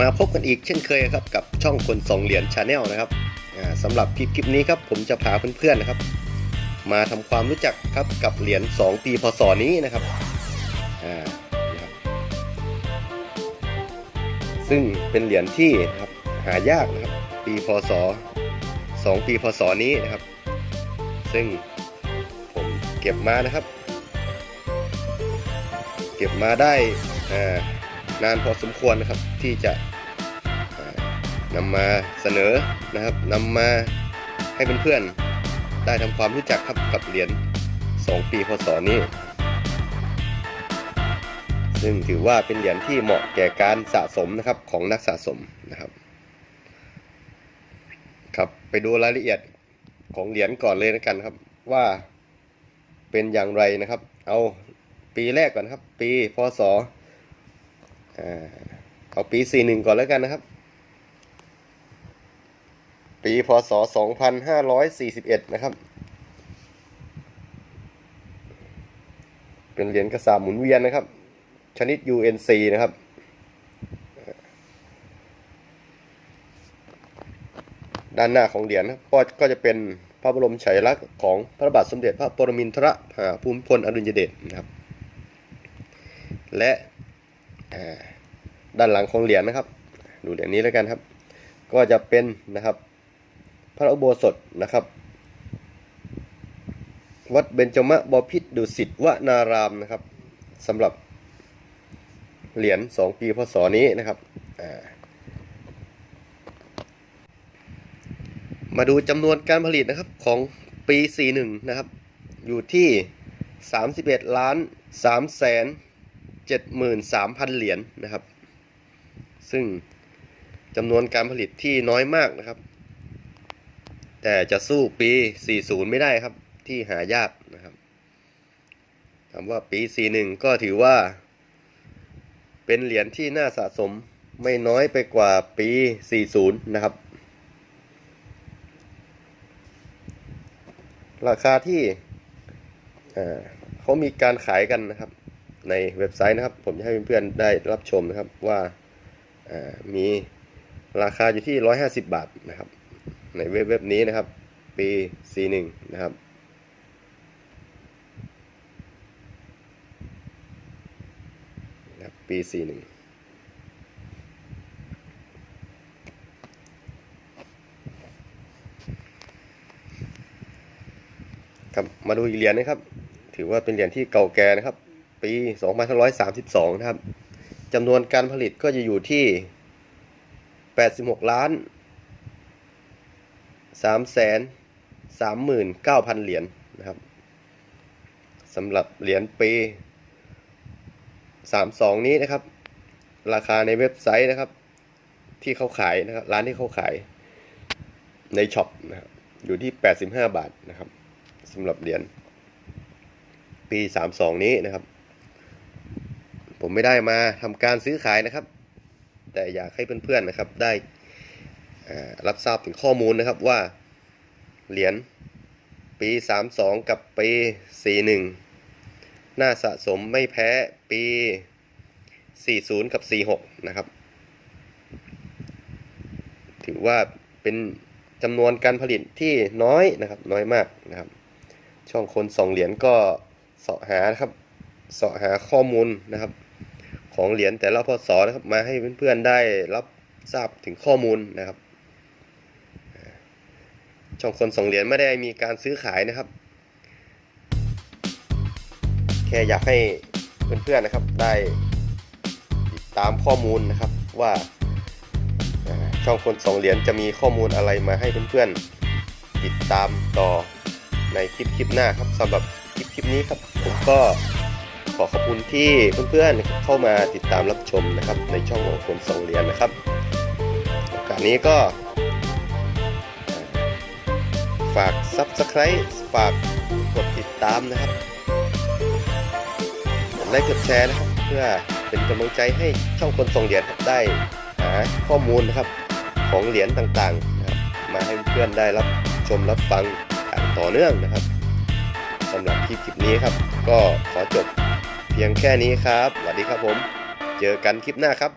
มาพบกันอีกเช่นเคยครับกับช่องคนสองเหรียญชาแนลนะครับอ่าสำหรับคลิปคลิปนี้ครับผมจะพาเพื่อนๆนะครับ มาทำความรู้จักครับกับเหรียญ2ปีพศนี้นะครับอ่านะครับซึ่งเป็นเหรียญที่นะครับหายากนะครับปีพศ 2 ปีพศนี้นะครับ ซึ่งผมเก็บมานะครับ เก็บมาได้อ่า นานพอสมควรนะครับที่จะนำมาเสนอนะครับนำมาให้เพื่อนๆได้ทำความรู้จักครับกับเหรียญ2 ปีพศนี้ ซึ่งถือว่าเป็นเหรียญที่เหมาะแก่การสะสมนะครับของนักสะสมนะครับ ครับไปดูรายละเอียดของเหรียญก่อนเลยนะกันครับว่าเป็นอย่างไรนะครับ เอาปีแรกก่อนครับ ปีพศ เอาปี 41 ก่อนแล้วกันนะครับ ปีพศ 2541 นะครับ เป็นเหรียญกระสาบหมุนเวียนนะครับ ชนิด UNC นะครับด้านหน้าของเหรียญก็ก็จะเป็นพระบรมฉายาลักษณ์ของพระบาทสมเด็จพระปรมินทรภูมิพลอดุลยเดชนะครับ และ ด้านหลังของเหรียญนะครับ ดูเหรียญนี้แล้วกันครับ ก็จะเป็นนะครับพระอุโบสถนะครับ วัดเบญจมบพิตรดุสิตวนารามนะครับสำหรับเหรียญ2ปีพศนี้นะครับ มาดูจำนวนการผลิตนะครับของปี 41 นะครับ อยู่ที่ 31 ล้าน3แสน 73,000 เหรียญนะครับ ซึ่งจำนวนการผลิตที่น้อยมากนะครับ แต่จะสู้ปี 40 ไม่ได้ครับ ที่หายากนะครับถามว่าปี 41 ก็ถือว่า เป็นเหรียญที่น่าสะสมไม่น้อยไปกว่าปี 40 นะครับ ราคาที่เขามีการขายกันนะครับ ในเว็บไซต์นะครับ ผมจะให้เพื่อนๆได้รับชมนะครับว่าามีราคาอยู่ที่ 150 บาทนะครับ ในเว็บเว็บนี้นะครับ ปี C1 นะครับนะครับปี C1 ครับมาดูอีกเหรียญนะครับ ถือว่าเป็นเหรียญที่เก่าแก่นะครับ ปี 2532 นะครับจำนวนการผลิตก็จะอยู่ที่ 86 ล้าน 3 แสน 39,000 เหรียญนะครับสำหรับเหรียญปี 32 นี้นะครับ ราคาในเว็บไซต์นะครับ ที่เขาขายนะครับ ร้านที่เขาขายในช็อปนะครับอยู่ที่ 85 บาทนะครับสำหรับเหรียญปี 32 นี้นะครับ ผมไม่ได้มาทำการซื้อขายนะครับ แต่อยากให้เพื่อนๆนะครับได้รับทราบถึงข้อมูลนะครับว่าเหรียญปี 32 กับปี 41 น่าสะสมไม่แพ้ปี 40 กับ 46 นะครับ ถือว่าเป็นจำนวนการผลิตที่น้อยนะครับ น้อยมากนะครับ ช่องคนสองเหรียญก็เสาะหานะครับเสาะหาข้อมูลนะครับ ของเหรียญแต่ละพศนะครับมาให้เพื่อนๆได้รับทราบถึงข้อมูลนะครับ ช่องคนสองเหรียญไม่ได้มีการซื้อขายนะครับ แค่อยากให้เพื่อนๆนะครับได้ติดตามข้อมูลนะครับว่าช่องคนสองเหรียญจะมีข้อมูลอะไรมาให้เพื่อนๆติดตามต่อในคลิปคลิปหน้าครับสำหรับคลิปคลิปนี้ครับผมก็ ขอขอบคุณที่เพื่อนๆเข้ามาติดตามรับชมนะครับ ในช่องของคนสองเหรียญนะครับโอกาสนี้ก็ ฝาก Subscribe ฝากกดติดตามนะครับกดไลค์กดแชร์นะครับ เพื่อเป็นกำลังใจให้ช่องคนส่งเหรียญได้หาข้อมูลนะครับของเหรียญต่างๆนะมาให้เพื่อนได้รับชมรับฟังต่อเนื่องนะครับสำหรับคลิปนี้ครับ ก็ขอจบ เพียงแค่นี้ครับสวัสดีครับผม เจอกันคลิปหน้าครับ